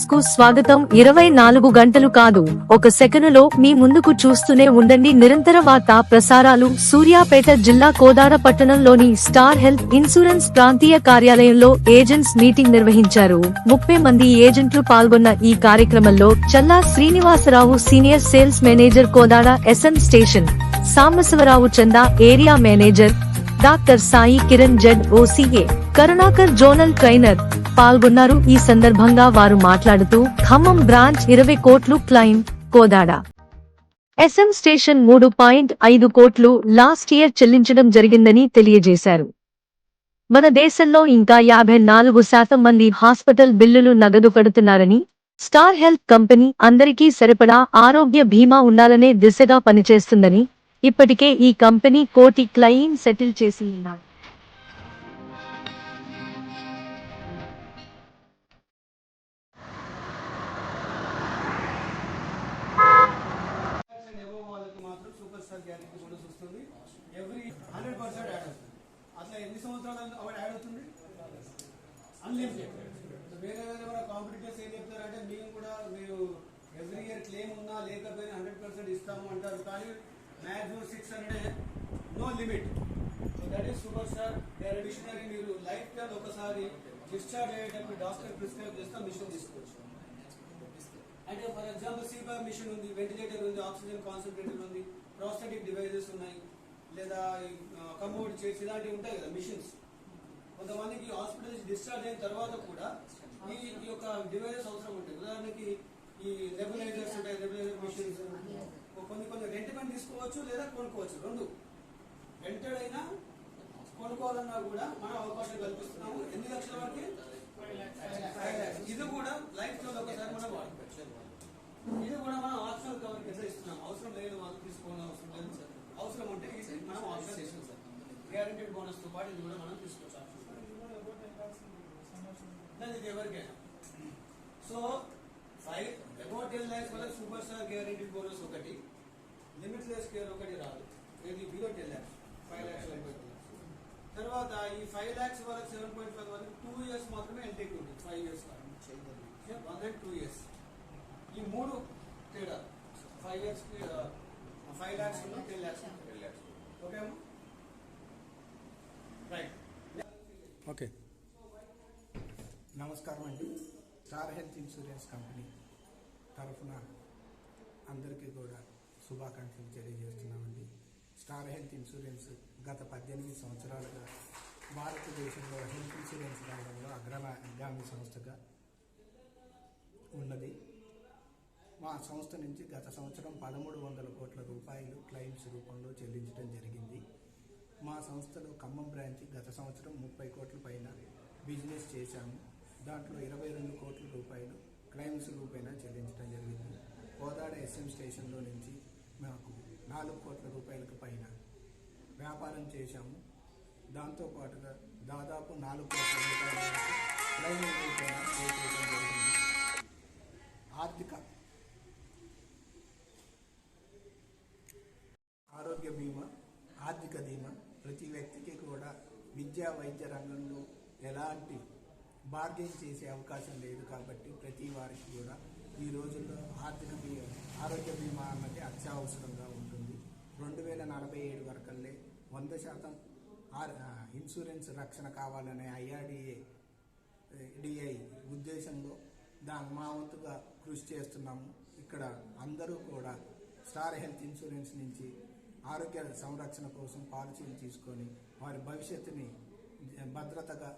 న్యూస్కు స్వాగతం. ఇరవై నాలుగు గంటలు కాదు. ఒక సెకనులో మీ ముందుకు చూస్తూనే ఉండండి. నిరంతర వార్తా ప్రసారాలు సూర్యాపేట జిల్లా కోదాడ పట్టణంలోని స్టార్ హెల్త్ ఇన్సూరెన్స్ ప్రాంతీయ కార్యాలయంలో ఏజెంట్స్ మీటింగ్ నిర్వహించారు. ముప్పై మంది ఏజెంట్లు పాల్గొన్న ఈ కార్యక్రమంలో Challa Srinivasarao senior sales manager Kodad SM station Sambasivarao Chanda area manager doctor Sai Kiran Z OCA Karunakar zonal trainer పాల్గొన్నారు. ఈ సందర్భంగా వారు మాట్లాడుతూ ఖమ్మం బ్రాంచ్ ఇరవై కోట్లు క్లైమ్ కోదాడ. ఎస్ఎం స్టేషన్ మూడు పాయింట్ ఐదు కోట్లు లాస్ట్ ఇయర్ చెల్లించడం జరిగిందని తెలియజేశారు. మన దేశంలో ఇంకా యాభై నాలుగు శాతం మంది హాస్పిటల్ బిల్లులు నగదు కడుతున్నారని స్టార్ హెల్త్ కంపెనీ అందరికీ సరిపడా ఆరోగ్య బీమా ఉండాలనే దిశగా పనిచేస్తుందని ఇప్పటికే ఈ కంపెనీ కోటి క్లెయిమ్ సెటిల్ చేసి ఉన్నారు. అన్లిమిటెడ్ వేరే వేరే మన కాంపిటీటర్స్ ఏం చెప్తారంటే మేము కూడా మీరు ఎవ్రీ ఇయర్ క్లెయిమ్ ఉన్నా లేకపోయినా హండ్రెడ్ పర్సెంట్ ఇస్తాము అంటారు. కానీ maximum six hundred no limit so that is super star అడిషనరీ మీరు లైఫ్ టైం ఒకసారి డిశ్చార్జ్ అయ్యేటప్పుడు డాక్టర్ ప్రిస్క్రైబ్ చేస్తే మిషన్ తీసుకోవచ్చు. అంటే ఫర్ ఎగ్జాంపుల్ సిపార్ మిషన్ ఉంది వెంటిలేటర్ ఉంది ఆక్సిజన్ కాన్సన్ట్రేటర్ ఉంది ప్రాస్థెటిక్ డివైజెస్ ఉన్నాయి లేదా కమోడ్ చేసి ఇలాంటివి ఉంటాయి కదా మిషన్స్ కొంతమందికి హాస్పిటల్ నుంచి డిశ్చార్జ్ అయిన తర్వాత కూడా ఈ యొక్క డివైజెస్ అవసరం ఉంటాయి ఉదాహరణకి ఈ రెగ్యులేటర్స్ ఉంటాయి రెగ్యులేటర్ మిషన్స్ కొన్ని కొన్ని రెంట్ పని తీసుకోవచ్చు లేదా కొనుక్కోవచ్చు. రెండు. రెంటెడ్ అయినా కొనుక్కోవాలన్నా కూడా మనం అవకాశం కల్పిస్తున్నాము. ఎన్ని లక్షల వరకు? ఇది కూడా లైఫ్లో ఒకసారి మనం వాడుకోవచ్చు. ఇది కూడా మనం ఆప్షనల్ కవర్ కింద ఇస్తున్నాం అవసరం లేదు వాళ్ళు తీసుకోవాలని అవసరం లేదు. సార్ అవసరం ఉంటే మనం ఆప్షన్ ఇస్తాం సార్. గ్యారంటీడ్ బోనస్తో పాటు ఇది కూడా మనం తీసుకోవచ్చు. ఇది ఎవరికైనా so five about ten lakhs వల్ల సూపర్ స్టార్ గ్యారంటీడ్ బోనస్ ఒకటి లిమిట్లెస్ కేర్ ఒకటి రాదు. ఇది below ten lakhs five lakhs వరకు తర్వాత ఈ ఫైవ్ ల్యాక్స్ వరకు సెవెన్ పాయింట్ ఫైవ్ వరకు టూ ఇయర్స్ మాత్రమే ఎల్టీకి ఉంటుంది. Five years one and two years ఈ మూడు తేడా. Five years five lakhs ten lakhs okay అమ్మా? రైట్ ఓకే నమస్కారం అండి. స్టార్ హెల్త్ ఇన్సూరెన్స్ కంపెనీ తరఫున అందరికీ కూడా శుభాకాంక్షలు తెలియజేస్తున్నామండి. స్టార్ హెల్త్ ఇన్సూరెన్స్ గత పద్దెనిమిది సంవత్సరాలుగా భారతదేశంలో హెల్త్ ఇన్సూరెన్స్ రంగంలో అగ్రగామి సంస్థగా ఉన్నది. మా సంస్థ నుంచి గత సంవత్సరం పదమూడు వందల కోట్ల రూపాయలు క్లెయిమ్స్ రూపంలో చెల్లించడం జరిగింది. మా సంస్థలో ఖమ్మం బ్రాంచ్ గత సంవత్సరం ముప్పై కోట్ల పైన బిజినెస్ చేశాము. దాంట్లో ఇరవై రెండు కోట్ల రూపాయలు క్లెయిమ్స్ రూపేణ చెల్లించడం జరిగింది. కోదాడ ఎస్ఎం స్టేషన్లో నుంచి మాకు నాలుగు కోట్ల రూపాయలకు పైన వ్యాపారం చేశాము. దాంతోపాటుగా దాదాపు నాలుగు కోట్ల రూపాయలు వరకు క్లెయిమ్ చేయడం జరిగింది. ఆర్థిక ఆరోగ్య బీమా ఆర్థిక బీమా ప్రతి వ్యక్తికి కూడా విద్యా వైద్య రంగంలో ఎలాంటి బార్గెన్ చేసే అవకాశం లేదు కాబట్టి ప్రతి వారికి కూడా ఈ రోజుల్లో ఆర్థిక ఆరోగ్య బీమా అన్నది అత్యవసరంగా ఉంటుంది. రెండు వేల నలభై ఏడు వరకల్లే వంద శాతం ఇన్సూరెన్స్ రక్షణ కావాలనే ఐఆర్డిఏ డిఐ ఉద్దేశంలో దాని మా వంతుగా కృషి చేస్తున్నాము. ఇక్కడ అందరూ కూడా స్టార్ హెల్త్ ఇన్సూరెన్స్ నుంచి ఆరోగ్య సంరక్షణ కోసం పాలసీలు తీసుకొని వారి భవిష్యత్తుని భద్రతగా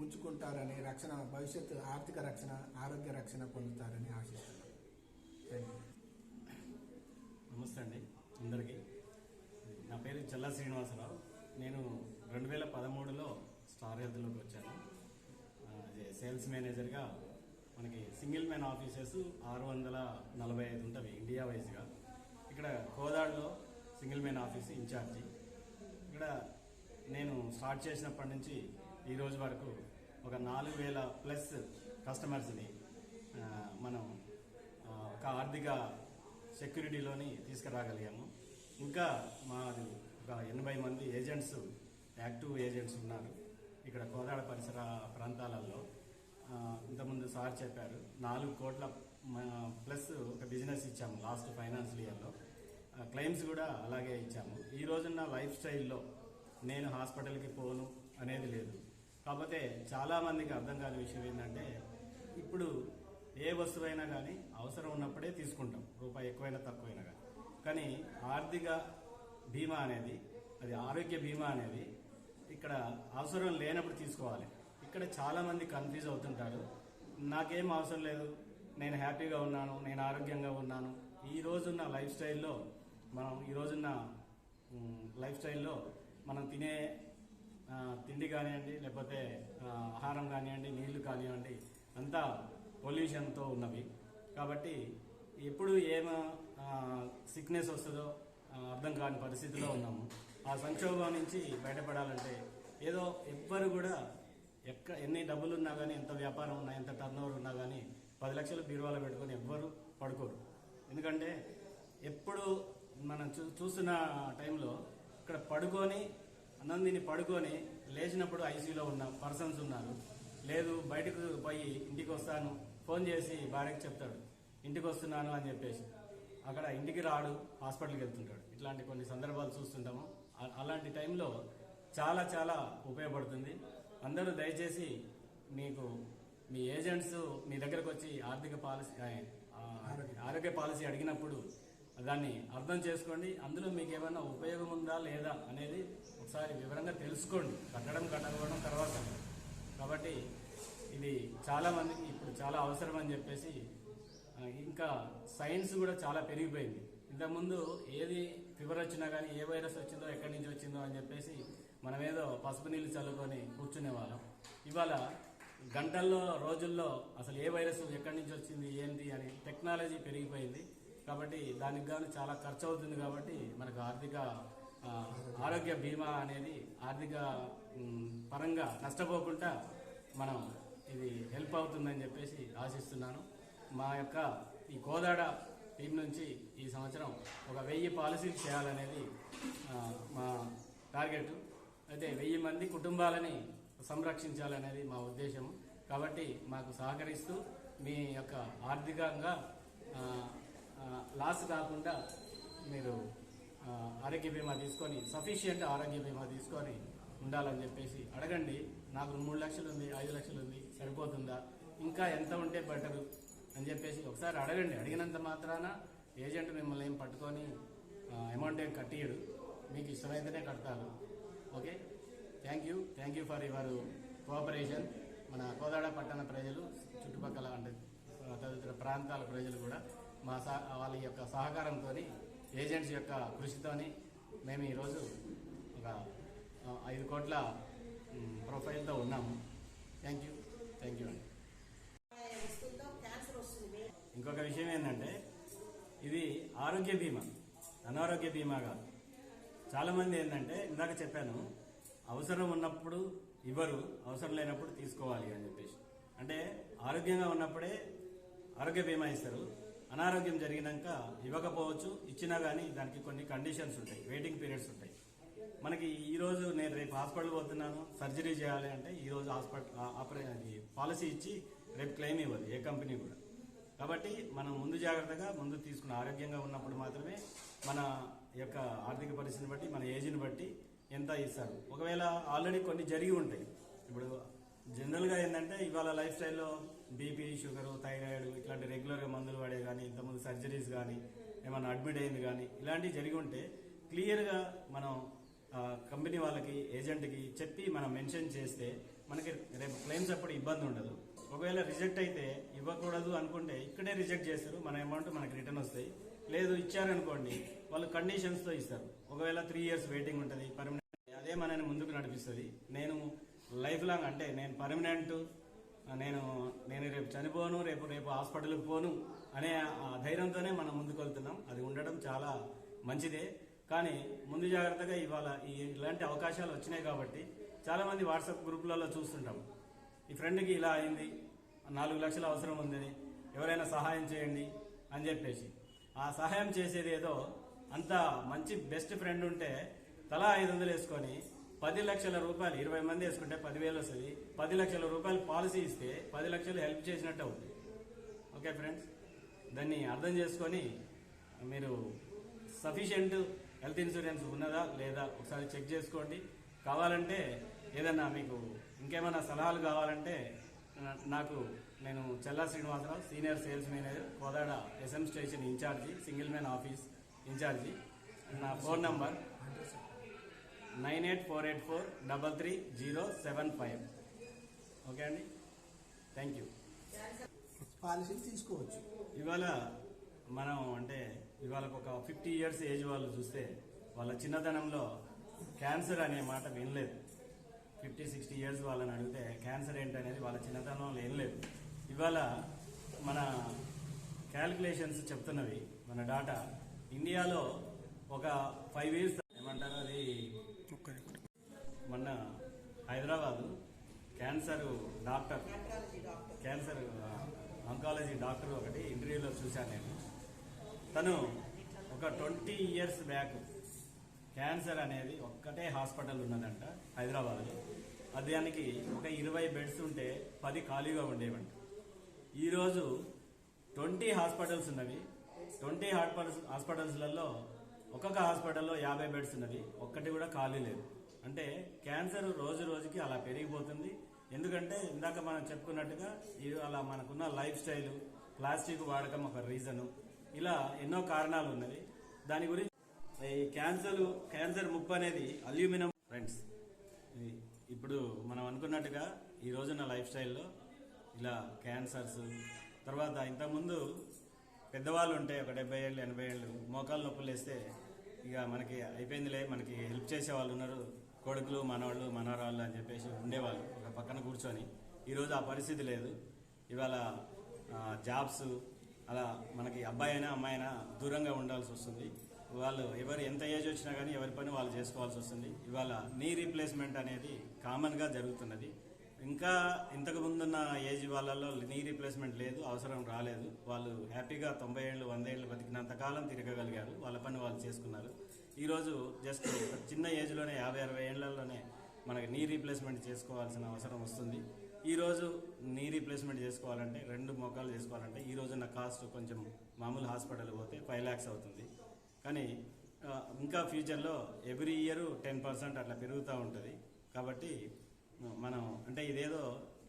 ఉంచుకుంటారని రక్షణ భవిష్యత్తు ఆర్థిక రక్షణ ఆరోగ్య రక్షణ పొందుతారని ఆశిస్తున్నాను థ్యాంక్ యూ నమస్తే అండి అందరికీ. నా పేరు చల్లా శ్రీనివాసరావు. నేను రెండు వేల పదమూడులో స్టార్ హెల్త్లోకి వచ్చాను. అదే సేల్స్ మేనేజర్గా మనకి సింగిల్ మ్యాన్ ఆఫీసెస్ ఆరు వందల నలభై ఐదు ఉంటుంది ఇండియా వైజ్గా. ఇక్కడ కోదాడులో సింగిల్ మ్యాన్ ఆఫీస్ ఇన్ఛార్జి. ఇక్కడ నేను స్టార్ట్ చేసినప్పటి నుంచి ఈ రోజు వరకు ఒక నాలుగు వేల ప్లస్ కస్టమర్స్ని మనం ఒక ఆర్థిక సెక్యూరిటీలోని తీసుకురాగలిగాము. ఇంకా మాది ఒక ఎనభై మంది ఏజెంట్స్ యాక్టివ్ ఏజెంట్స్ ఉన్నారు ఇక్కడ కోదాడ పరిసర ప్రాంతాలలో. ఇంతకుముందు సార్ చెప్పారు నాలుగు కోట్ల ప్లస్ ఒక బిజినెస్ ఇచ్చాము లాస్ట్ ఫైనాన్షియల్ ఇయర్లో క్లెయిమ్స్ కూడా అలాగే ఇచ్చాము. ఈ రోజున్న లైఫ్ స్టైల్లో నేను హాస్పిటల్కి పోను అనేది లేదు. కాకపోతే చాలామందికి అర్థం కాని విషయం ఏంటంటే ఇప్పుడు ఏ వస్తువైనా కానీ అవసరం ఉన్నప్పుడే తీసుకుంటాం. రూపాయి ఎక్కువైనా తక్కువైనా కానీ కానీ ఆర్థిక బీమా అనేది అది ఆరోగ్య బీమా అనేది ఇక్కడ అవసరం లేనప్పుడు తీసుకోవాలి. ఇక్కడ చాలామంది కన్ఫ్యూజ్ అవుతుంటారు. నాకేం అవసరం లేదు. నేను హ్యాపీగా ఉన్నాను. నేను ఆరోగ్యంగా ఉన్నాను. ఈ రోజున్న లైఫ్ స్టైల్లో మనం ఈ రోజున్న లైఫ్ స్టైల్లో మనం తినే తిండి కానివ్వండి లేకపోతే ఆహారం కానివ్వండి నీళ్ళు కానివ్వండి అంతా పొల్యూషన్తో ఉన్నవి. కాబట్టి ఎప్పుడు ఏమ సిక్నెస్ వస్తుందో అర్థం కాని పరిస్థితిలో ఉన్నాము. ఆ సంక్షోభం నుంచి బయటపడాలంటే ఏదో ఎవ్వరు కూడా ఎక్క ఎన్ని డబ్బులు ఉన్నా కానీ ఎంత వ్యాపారం ఉన్నా ఎంత టర్న్ ఉన్నా కానీ పది లక్షలు బీరువాలో పెట్టుకొని ఎవ్వరు పడుకోరు. ఎందుకంటే ఎప్పుడు మనం చూ చూస్తున్న టైంలో ఇక్కడ పడుకొని అన్నం పడుకొని లేచినప్పుడు ఐసీలో ఉన్న పర్సన్స్ ఉన్నారు. లేదు బయటకు పోయి ఇంటికి వస్తాను ఫోన్ చేసి భార్యకు చెప్తాడు. ఇంటికి వస్తున్నాను అని చెప్పేసి. అక్కడ ఇంటికి రాడు హాస్పిటల్కి వెళ్తుంటాడు. ఇట్లాంటి కొన్ని సందర్భాలు చూస్తుంటాము. అలాంటి టైంలో చాలా చాలా ఉపయోగపడుతుంది. అందరూ దయచేసి మీకు మీ ఏజెంట్స్ మీ దగ్గరకు వచ్చి ఆర్థిక పాలసీ ఆరోగ్య పాలసీ అడిగినప్పుడు దాన్ని అర్థం చేసుకోండి. అందులో మీకు ఏమైనా ఉపయోగం ఉందా లేదా అనేది ఒకసారి వివరంగా తెలుసుకోండి. కట్టడం కట్టకపోవడం తర్వాత. కాబట్టి ఇది చాలామందికి ఇప్పుడు చాలా అవసరం అని చెప్పేసి ఇంకా సైన్స్ కూడా చాలా పెరిగిపోయింది. ఇంతకుముందు ఏది ఫీవర్ వచ్చినా కానీ ఏ వైరస్ వచ్చిందో ఎక్కడి నుంచి వచ్చిందో అని చెప్పేసి మనం ఏదో పసుపు నీళ్ళు చల్లుకొని కూర్చునే వాళ్ళం ఇవాళ గంటల్లో రోజుల్లో అసలు ఏ వైరస్ ఎక్కడి నుంచి వచ్చింది ఏంటి అని టెక్నాలజీ పెరిగిపోయింది. కాబట్టి దానికి గాను చాలా ఖర్చు అవుతుంది కాబట్టి మనకు ఆర్థిక ఆరోగ్య బీమా అనేది ఆర్థిక పరంగా నష్టపోకుండా మనం ఇది హెల్ప్ అవుతుందని చెప్పేసి ఆశిస్తున్నాను. మా యొక్క ఈ కోదాడ టీం నుంచి ఈ సంవత్సరం ఒక వెయ్యి పాలసీలు చేయాలనేది మా టార్గెట్. అయితే వెయ్యి మంది కుటుంబాలని సంరక్షించాలనేది మా ఉద్దేశం కాబట్టి మాకు సహకరిస్తూ మీ యొక్క ఆర్థికంగా లాస్ కాకుండా మీరు ఆరోగ్య బీమా తీసుకొని సఫిషియంట్ ఆరోగ్య బీమా తీసుకొని ఉండాలని చెప్పేసి అడగండి. నాకు మూడు లక్షలు ఉంది ఐదు లక్షలు ఉంది సరిపోతుందా? ఇంకా ఎంత ఉంటే బెటరు అని చెప్పేసి ఒకసారి అడగండి. అడిగినంత మాత్రాన ఏజెంట్ మిమ్మల్ని ఏం పట్టుకొని అమౌంట్ ఏం కట్టియడు మీకు ఇష్టమైతేనే కడతారు. Okay? Thank you thank you for your cooperation మన కోదాడ పట్టణ ప్రజలు చుట్టుపక్కల అంటే తదితర ప్రాంతాల ప్రజలు కూడా మా సహ వాళ్ళ యొక్క సహకారంతో ఏజెంట్స్ యొక్క కృషితోని మేము ఈరోజు ఒక ఐదు కోట్ల ప్రొఫైల్తో ఉన్నాము. Thank you. థ్యాంక్ యూ అండి. ఇంకొక విషయం ఏంటంటే ఇది ఆరోగ్య బీమా. అనారోగ్య బీమా కాదు. చాలామంది ఏంటంటే ఇందాక చెప్పాను అవసరం ఉన్నప్పుడు ఇవ్వరు అవసరం లేనప్పుడు తీసుకోవాలి అని చెప్పేసి. అంటే ఆరోగ్యంగా ఉన్నప్పుడే ఆరోగ్య బీమా ఇస్తారు. అనారోగ్యం జరిగినాక ఇవ్వకపోవచ్చు ఇచ్చినా కానీ దానికి కొన్ని కండిషన్స్ ఉంటాయి వెయిటింగ్ పీరియడ్స్ ఉంటాయి. మనకి ఈ రోజు నేను రేపు హాస్పిటల్ పోతున్నాను సర్జరీ చేయాలి అంటే ఈ రోజు హాస్పిటల్ ఆపరే అది పాలసీ ఇచ్చి రేపు క్లెయిమ్ ఇవ్వదు ఏ కంపెనీ కూడా. కాబట్టి మనం ముందు జాగ్రత్తగా ముందు తీసుకున్న ఆరోగ్యంగా ఉన్నప్పుడు మాత్రమే మన యొక్క ఆర్థిక పరిస్థితిని బట్టి మన ఏజ్ని బట్టి ఎంత ఇస్తారు. ఒకవేళ ఆల్రెడీ కొన్ని జరిగి ఉంటాయి. ఇప్పుడు జనరల్గా ఏంటంటే ఇవాళ లైఫ్ స్టైల్లో బీపీ షుగర్ థైరాయిడ్ ఇట్లాంటి రెగ్యులర్గా మందులు వాడే కానీ ఇంతకుముందు సర్జరీస్ కానీ ఏమైనా అడ్మిట్ అయింది కానీ ఇలాంటివి జరిగి ఉంటే క్లియర్గా మనం కంపెనీ వాళ్ళకి ఏజెంట్కి చెప్పి మనం మెన్షన్ చేస్తే మనకి రేపు క్లెయిమ్స్ అప్పుడు ఇబ్బంది ఉండదు. ఒకవేళ రిజెక్ట్ అయితే ఇవ్వకూడదు అనుకుంటే ఇక్కడే రిజెక్ట్ చేస్తారు. మన అమౌంట్ మనకి రిటర్న్ వస్తాయి. లేదు ఇచ్చారనుకోండి వాళ్ళు కండిషన్స్తో ఇస్తారు. ఒకవేళ త్రీ ఇయర్స్ వెయిటింగ్ ఉంటుంది పర్మనెంట్ అదే మనని ముందుకు నడిపిస్తుంది. నేను లైఫ్ లాంగ్ అంటే నేను పర్మనెంట్ నేను నేను రేపు చనిపోను రేపు రేపు హాస్పిటల్కి పోను అనే ఆ ధైర్యంతోనే మనం ముందుకు వెళ్తున్నాం. అది ఉండడం చాలా మంచిదే. కానీ ముందు జాగ్రత్తగా ఇవాళ ఈ ఇలాంటి అవకాశాలు వచ్చినాయి కాబట్టి చాలామంది వాట్సాప్ గ్రూపులలో చూస్తుంటాం. ఈ ఫ్రెండ్కి ఇలా అయింది నాలుగు లక్షలు అవసరం ఉందని ఎవరైనా సహాయం చేయండి అని చెప్పేసి. ఆ సహాయం చేసేది ఏదో అంత మంచి బెస్ట్ ఫ్రెండ్ ఉంటే తలా ఐదు వందలు వేసుకొని పది లక్షల రూపాయలు ఇరవై మంది వేసుకుంటే పదివేలు వస్తుంది. పది లక్షల రూపాయలు పాలసీ ఇస్తే పది లక్షలు హెల్ప్ చేసినట్టు అవుతుంది ఓకే ఫ్రెండ్స్? దాన్ని అర్థం చేసుకొని మీరు సఫిషియంట్ హెల్త్ ఇన్సూరెన్స్ ఉన్నదా లేదా ఒకసారి చెక్ చేసుకోండి. కావాలంటే ఏదన్నా మీకు ఇంకేమైనా సలహాలు కావాలంటే నాకు నేను Challa Srinivasarao senior sales manager Kodad SM station incharge single man office incharge. నా phone number nine eight four eight four double three zero seven five. Okay అండి? థ్యాంక్ యూ పాలసీలు తీసుకోవచ్చు. ఇవాళ మనం అంటే ఇవాళ ఒక ఫిఫ్టీ ఇయర్స్ ఏజ్ వాళ్ళు చూస్తే వాళ్ళ చిన్నతనంలో క్యాన్సర్ అనే మాట వినలేదు. ఫిఫ్టీ సిక్స్టీ ఇయర్స్ వాళ్ళని అడిగితే క్యాన్సర్ ఏంటనేది వాళ్ళ చిన్నతనంలో ఏం లేదు. ఇవాళ మన క్యాలిక్యులేషన్స్ చెప్తున్నవి మన డాటా. ఇండియాలో ఒక ఫైవ్ ఇయర్స్ ఏమంటారు అది? మొన్న Hyderabad cancer doctor cancer oncology doctor ఒకటి ఇంటర్వ్యూలో చూశాను నేను. తను ఒక ట్వంటీ ఇయర్స్ బ్యాక్ క్యాన్సర్ అనేది ఒక్కటే హాస్పిటల్ ఉన్నదంట హైదరాబాద్లో. అదానికి ఒక ఇరవై బెడ్స్ ఉంటే పది ఖాళీగా ఉండేవంట. ఈరోజు ట్వంటీ హాస్పిటల్స్ ఉన్నవి. ట్వంటీ హాస్పిటల్స్ హాస్పిటల్స్లలో ఒక్కొక్క హాస్పిటల్లో యాభై బెడ్స్ ఉన్నవి. ఒక్కటి కూడా ఖాళీ లేదు. అంటే క్యాన్సర్ రోజు రోజుకి అలా పెరిగిపోతుంది. ఎందుకంటే ఇందాక మనం చెప్పుకున్నట్టుగా ఇది అలా మనకున్న లైఫ్ స్టైల్ ప్లాస్టిక్ వాడకం ఒక రీజను. ఇలా ఎన్నో కారణాలు ఉన్నవి. దాని గురించి ఈ క్యాన్సర్ క్యాన్సర్ ముప్పు అనేది అల్యూమినియం ఫ్రెండ్స్. ఇది ఇప్పుడు మనం అనుకున్నట్టుగా ఈ రోజున్న లైఫ్ స్టైల్లో ఇలా క్యాన్సర్స్ తర్వాత ఇంతకుముందు పెద్దవాళ్ళు ఉంటే ఒక డెబ్బై ఏళ్ళు ఎనభై ఏళ్ళు మోకాలు నొప్పులు వేస్తే ఇక మనకి అయిపోయిందిలే మనకి హెల్ప్ చేసే వాళ్ళు ఉన్నారు. కొడుకులు మనవాళ్ళు మనవరాళ్ళు అని చెప్పేసి ఉండేవాళ్ళు ఒక పక్కన కూర్చొని. ఈరోజు ఆ పరిస్థితి లేదు. ఇవాళ జాబ్స్ అలా మనకి అబ్బాయి అయినా అమ్మాయి అయినా దూరంగా ఉండాల్సి వస్తుంది. వాళ్ళు ఎవరు ఎంత ఏజ్ వచ్చినా కానీ ఎవరి పని వాళ్ళు చేసుకోవాల్సి వస్తుంది. ఇవాళ నీ రీప్లేస్మెంట్ అనేది కామన్గా జరుగుతున్నది. ఇంకా ఇంతకు ముందున్న ఏజ్ వాళ్ళలో నీ రీప్లేస్మెంట్ లేదు అవసరం రాలేదు. వాళ్ళు హ్యాపీగా తొంభై ఏళ్ళు వంద ఏళ్ళు బతికినంత కాలం తిరగగలిగారు. వాళ్ళ పని వాళ్ళు చేసుకున్నారు. ఈరోజు జస్ట్ చిన్న ఏజ్లోనే యాభై అరవై ఏళ్ళలోనే మనకి నీ రీప్లేస్మెంట్ చేసుకోవాల్సిన అవసరం వస్తుంది. ఈరోజు నీ రీప్లేస్మెంట్ చేసుకోవాలంటే రెండు మోకాలు చేసుకోవాలంటే ఈ రోజున్న కాస్ట్ కొంచెం మామూలు హాస్పిటల్ పోతే ఫైవ్ ల్యాక్స్ అవుతుంది. కానీ ఇంకా ఫ్యూచర్లో ఎవ్రీ ఇయర్ టెన్ పర్సెంట్ అట్లా పెరుగుతూ ఉంటుంది. కాబట్టి మనం అంటే ఇదేదో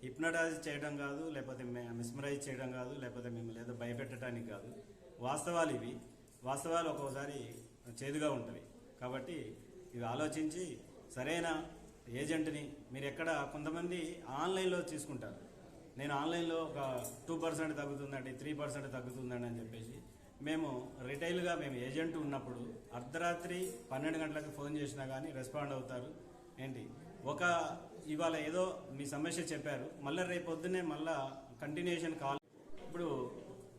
హిప్నటైజ్ చేయడం కాదు లేకపోతే మిస్మరైజ్ చేయడం కాదు లేకపోతే మిమ్మల్ని ఏదో భయపెట్టడానికి కాదు. వాస్తవాలు ఇవి. వాస్తవాలు ఒక్కోసారి చేదుగా ఉంటుంది కాబట్టి ఇవి ఆలోచించి సరైన ఏజెంట్ని మీరు ఎక్కడ కొంతమంది ఆన్లైన్లో తీసుకుంటారు. నేను ఆన్లైన్లో ఒక టూ పర్సెంట్ తగ్గుతుందండి త్రీ పర్సెంట్ తగ్గుతుందండి అని చెప్పేసి మేము రిటైల్గా మేము ఏజెంట్ ఉన్నప్పుడు అర్ధరాత్రి పన్నెండు గంటలకు ఫోన్ చేసినా కానీ రెస్పాండ్ అవుతారు. ఏంటి? ఒక ఇవాళ ఏదో మీ సమస్య చెప్పారు. మళ్ళీ రేపు పొద్దునే మళ్ళీ కంటిన్యూషన్ కాల్ ఇప్పుడు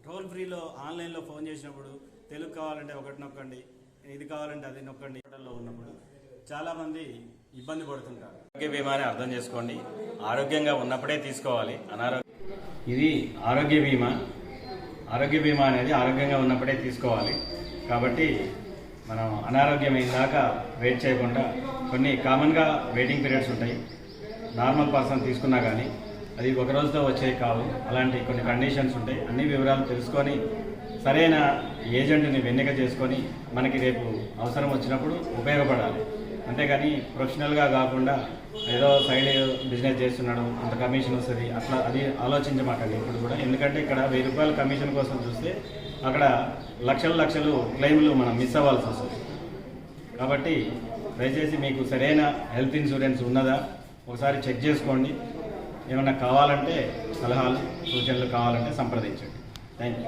టోల్ ఫ్రీలో ఆన్లైన్లో ఫోన్ చేసినప్పుడు తెలుగు కావాలంటే ఒకటి నొక్కండి ఇది కావాలంటే అది నొక్కండి. హోటల్లో ఉన్నప్పుడు చాలా మంది ఇబ్బంది పడుతుంటారు. ఆరోగ్య బీమాని అర్థం చేసుకోండి. ఆరోగ్యంగా ఉన్నప్పుడే తీసుకోవాలి. అనారోగ్య ఇది ఆరోగ్య బీమా. ఆరోగ్య బీమా అనేది ఆరోగ్యంగా ఉన్నప్పుడే తీసుకోవాలి. కాబట్టి మనం అనారోగ్యమైన దాకా వెయిట్ చేయకుండా కొన్ని కామన్గా వెయిటింగ్ పీరియడ్స్ ఉంటాయి. నార్మల్ పర్సన్ తీసుకున్నా కానీ అది ఒక రోజుతో వచ్చేవి కావు. అలాంటి కొన్ని కండిషన్స్ ఉంటాయి. అన్ని వివరాలు తెలుసుకొని సరైన ఏజెంట్ని వెన్నెక చేసుకొని మనకి రేపు అవసరం వచ్చినప్పుడు ఉపయోగపడాలి. అంతేగాని ప్రొఫెషనల్గా కాకుండా ఏదో సైడ్ బిజినెస్ చేస్తున్నాడు అంత కమిషన్ వస్తుంది అట్లా అది ఆలోచించమాకండి ఇప్పుడు కూడా. ఎందుకంటే ఇక్కడ వెయ్యి రూపాయల కమిషన్ కోసం చూస్తే అక్కడ లక్షల లక్షలు క్లెయిమ్లు మనం మిస్ అవ్వాల్సి వస్తుంది. కాబట్టి దయచేసి మీకు సరైన హెల్త్ ఇన్సూరెన్స్ ఉన్నదా? ఒకసారి చెక్ చేసుకోండి. ఏమన్నా కావాలంటే సలహాలు సూచనలు కావాలంటే సంప్రదించండి. Thank you